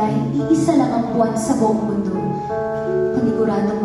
dahil iisa lang ang buwan sa buong mundo. Paniguradong